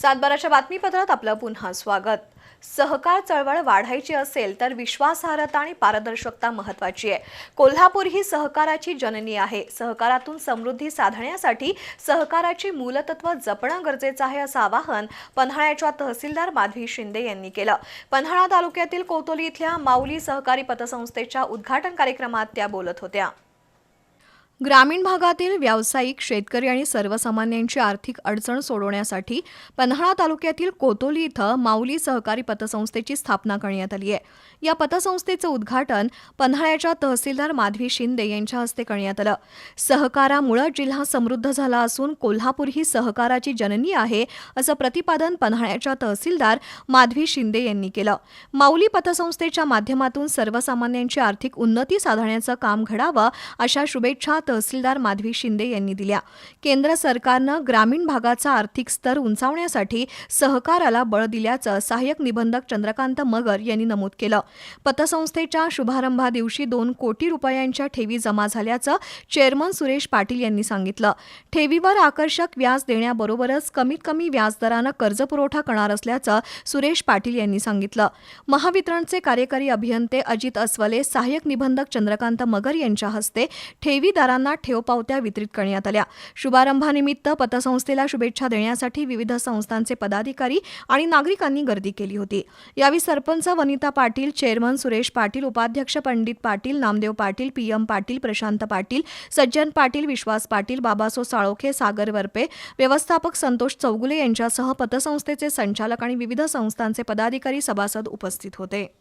सातबाराच्या बातमीपत्रात आपलं पुन्हा स्वागत. सहकार चळवळ वाढायची असेल तर विश्वासार्हता आणि पारदर्शकता महत्वाची आहे. कोल्हापूर ही सहकाराची जननी आहे. सहकारातून समृद्धी साधण्यासाठी सहकाराची मूलतत्व जपणं गरजेचं आहे असं आवाहन पन्हाळ्याच्या तहसीलदार माधवी शिंदे यांनी केलं. पन्हाळा तालुक्यातील कोतोली इथल्या माऊली सहकारी पतसंस्थेच्या उद्घाटन कार्यक्रमात त्या बोलत होत्या. ग्रामीण भागातील व्यावसायिक शेतकरी आणि सर्वसामान्यांची आर्थिक अडचण सोडवण्यासाठी पन्हाळा तालुक्यातील कोतोली इथं माऊली सहकारी पतसंस्थेची स्थापना करण्यात आली आहे. या पतसंस्थेचं उद्घाटन पन्हाळ्याच्या तहसीलदार माधवी शिंदे यांच्या हस्ते करण्यात आलं. सहकारामुळे जिल्हा समृद्ध झाला असून कोल्हापूर ही सहकाराची जननी आहे असं प्रतिपादन पन्हाळ्याच्या तहसीलदार माधवी शिंदे यांनी केलं. माऊली पतसंस्थेच्या माध्यमातून सर्वसामान्यांची आर्थिक उन्नती साधण्याचं काम घडावं अशा शुभेच्छा तहसीलदार माधवी शिंदे यांनी दिल्या. केंद्र सरकारनं ग्रामीण भागाचा आर्थिक स्तर उंचावण्यासाठी सहकाराला बळ दिल्याचं सहाय्यक निबंधक चंद्रकांत मगर यांनी नमूद केलं. पतसंस्थेच्या शुभारंभादिवशी दोन कोटी रुपयांच्या ठेवी जमा झाल्याचं चेअरमन सुरेश पाटील यांनी सांगितलं. ठेवीवर आकर्षक व्याज देण्याबरोबरच कमीत कमी व्याजदरानं कर्जपुरवठा करणार असल्याचं सुरेश पाटील यांनी सांगितलं. महावितरणचे कार्यकारी अभियंते अजित अस्वले सहाय्यक निबंधक चंद्रकांत मगर यांच्या हस्ते ठेवीदारांना ठेवपावत्या वितरित करण्यात आल्या. शुभारंभानिमित्त पतसंस्थेला शुभेच्छा देण्यासाठी विविध संस्थांचे पदाधिकारी आणि नागरिकांनी गर्दी केली होती. यावेळी सरपंच वनिता पाटील चेअरमन सुरेश पाटील उपाध्यक्ष पंडित पाटील नामदेव पाटील पीएम पाटील प्रशांत पाटील सज्जन पाटील विश्वास पाटील बाबासो साळोखे सागर वरपे व्यवस्थापक संतोष चौगुले यांच्यासह पतसंस्थेचे संचालक आणि विविध संस्थांचे पदाधिकारी सभासद उपस्थित होते.